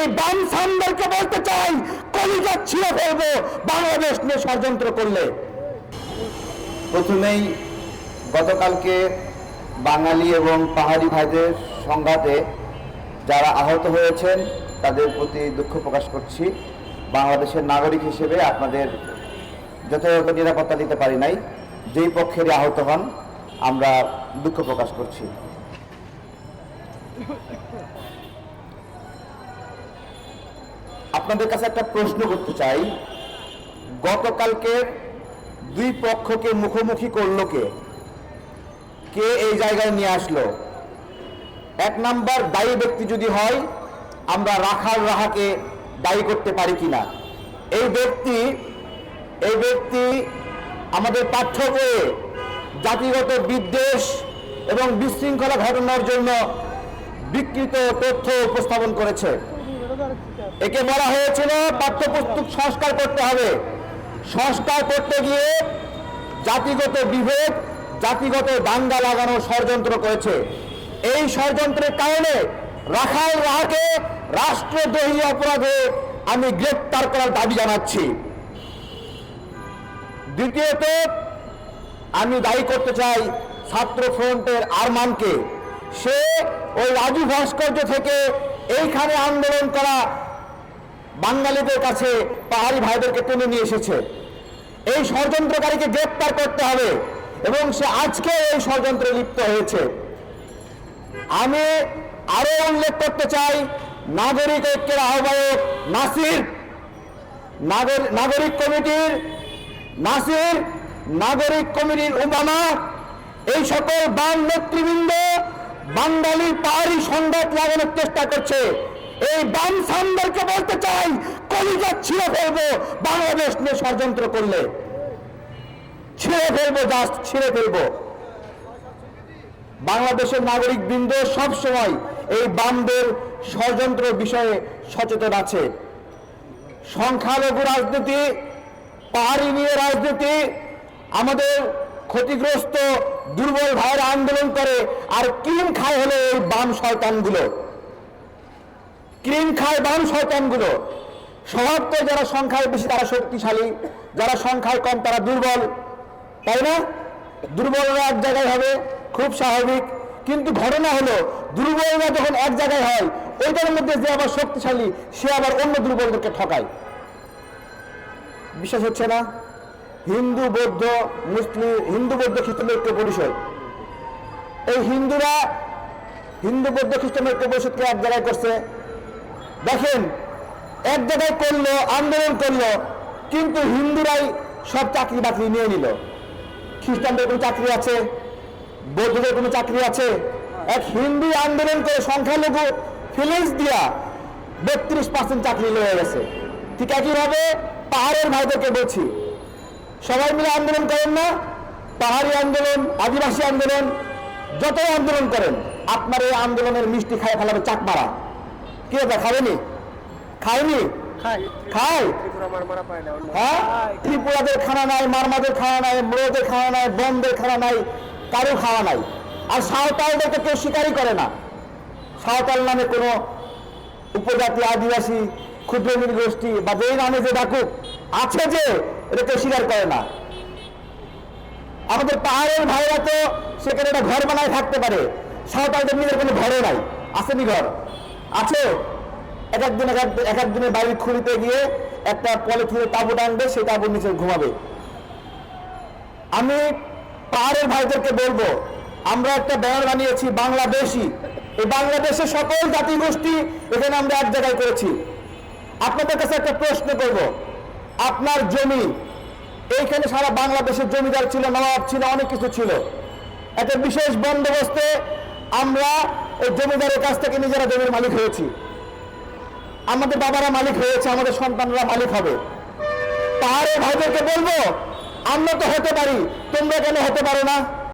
এই বাম সামদেরকে বলতে চাই, কলিজা ছিঁড়ে ফেলব, বাংলাদেশ নিয়ে ষড়যন্ত্র করলে। প্রথমেই গতকালকে বাঙালি এবং পাহাড়ি ভাইদের সংঘাতে যারা আহত হয়েছেন, তাদের প্রতি দুঃখ প্রকাশ করছি। বাংলাদেশের নাগরিক হিসেবে আপনাদের যথাযথ নিরাপত্তা দিতে পারি নাই। যেই পক্ষেরই আহত হন, আমরা দুঃখ প্রকাশ করছি। আপনাদের কাছে একটা প্রশ্ন করতে চাই। গতকালকের দুই পক্ষকে মুখোমুখি করল কে? কে এই জায়গায় নিয়ে আসলো? এক নাম্বার দায়ী ব্যক্তি যদি হয়, আমরা রাখাল রাহাকে দায়ী করতে পারি কিনা? এই ব্যক্তি এই ব্যক্তি আমাদের পাঠ্য জাতিগত বিদ্বেষ এবং বিশৃঙ্খলা ঘটানোর জন্য বিকৃত তথ্য উপস্থাপন করেছে। একে বলা হয়েছিল পাঠ্যপুস্তক সংস্কার করতে হবে। সংস্কার করতে গিয়ে জাতিগত বিভেদ, জাতিগত দাঙ্গা লাগানো ষড়যন্ত্র করেছে। এই ষড়যন্ত্রের কারণে রাখাল রাহাকে রাষ্ট্রদ্রোহী অপরাধে আমি গ্রেপ্তার করার দাবি জানাচ্ছি। দ্বিতীয়ত, আমি দায়ী করতে চাই ছাত্র ফ্রন্টের আরমানকে। সে ওই রাজু ভাস্কর্য থেকে এইখানে আন্দোলন করা বাঙালিদের কাছে পাহাড়ি ভাইদেরকে টেনে নিয়ে এসেছে। এই ষড়যন্ত্রকারীকে গ্রেপ্তার করতে হবে এবং সে আজকে এই ষড়যন্ত্রে লিপ্ত হয়েছে। আমি আরও উল্লেখ করতে চাই, নাগরিক ঐক্যের আহ্বায়ক নাসির, নাগর- নাগরিক কমিটির, নাসির, নাগরিক কমিটির উমামা এই সকল বাম নেতৃবৃন্দ বাঙালি পাহাড়ি সংবাদ লাগানোর চেষ্টা করছে। এই বাম সামদেরকে বলতে চাই, কলিজা ছিঁড়ে ফেলব, বাংলাদেশ নিয়ে ষড়যন্ত্র করলে। ছিঁড়ে ফেলব, জাস্ট ছিঁড়ে ফেলব। বাংলাদেশের নাগরিক বৃন্দ সবসময় এই বামদের ষড়যন্ত্র বিষয়ে সচেতন আছে। সংখ্যালঘু রাজনীতি, পাহাড়ি নিয়ে রাজনীতি, আমাদের ক্ষতিগ্রস্ত দুর্বল ভাইয়েরা আন্দোলন করে, আর ক্রিম খায় হলো এই বাম শয়তানগুলো। ক্রিম খায় বাম শয়তানগুলো। স্বভাবত যারা সংখ্যায় বেশি, তারা শক্তিশালী। যারা সংখ্যায় কম, তারা দুর্বল। তাই না? দুর্বলরা এক জায়গায় হবে, খুব স্বাভাবিক। কিন্তু ঘটনা হলো, দুর্বলরা যখন এক জায়গায় হয়, ওইটার মধ্যে যে আবার শক্তিশালী, সে আবার অন্য দুর্বলদেরকে ঠকায়। বিশ্বাস হচ্ছে না? হিন্দু, বৌদ্ধ, মুসলিম, হিন্দু, বৌদ্ধ, খ্রিস্টান ঐক্য পরিষদ? এই হিন্দুরা হিন্দু, বৌদ্ধ, খ্রিস্টান ঐক্য পরিষদকে এক জায়গায় করছে। দেখেন, এক জায়গায় করল, আন্দোলন করল, কিন্তু হিন্দুরাই সব চাকরি বাকরি নিয়ে নিল। খ্রিস্টানদের কোনো চাকরি আছে? বৌদ্ধদের কোনো চাকরি আছে? এক হিন্দু আন্দোলন করে সংখ্যালঘু ফিলিংস দিয়া বত্রিশ পার্সেন্ট চাকরি লয়ে গেছে। ঠিক একইভাবে পাহাড়ের ভাইদেরকে বলছি, সবাই মিলে আন্দোলন করেন না, পাহাড়ি আন্দোলন, আদিবাসী আন্দোলন, যতই আন্দোলন করেন, আপনার এই আন্দোলনের মিষ্টি খায় ফেলাবে চাক মারা কে এটা খাবেনি খায়নি খায় হ্যাঁ? ত্রিপুরাদের খানা নাই মারমাদের খাওয়া নাই মোড়দের খাওয়া নাই বমদের খাওয়া নাই কারও খাওয়া নাই। আর সাঁওতালদেরকে কেউ স্বীকারই করে না। সাঁওতাল নামে কোনো উপজাতি আদিবাসী ক্ষুদ্র গোষ্ঠী বা যেই নামে যে ডাকুক আছে যে এটা কেউ স্বীকার করে না। আমাদের পাহাড়ের ভাইরা তো সেখানে একটা ঘর বানায় থাকতে পারে। সাঁওতালদের নিজের কোনো ঘরও নাই। আসেনি ঘর? আছে? এক একদিন এক এক- এক একদিনের বাড়ির খুঁড়িতে গিয়ে একটা পলিথিনের তাবু টানবে, সেই তাবুর নিচে ঘুমাবে। আমি পাহাড়ের ভাইদেরকে বলব, আমরা একটা ব্যানার বানিয়েছি বাংলাদেশি এই বাংলাদেশের সকল জাতি গোষ্ঠী এখানে আমরা এক জায়গায় করেছি। আপনাদের কাছে একটা প্রশ্ন করব, আপনার জমি, এইখানে সারা বাংলাদেশের জমিদার ছিল, নবাব ছিল, অনেক কিছু ছিল। একটা বিশেষ বন্দোবস্তে আমরা এই জমিদারের কাছ থেকে নিজেরা জমির মালিক হয়েছি। আমাদের বাবারা মালিক হয়েছে, আমাদের সন্তানরা মালিক হবে। তার ভাইদেরকে বলব, আমরা তো হতে পারি, তোমরা কেন হতে পারো না?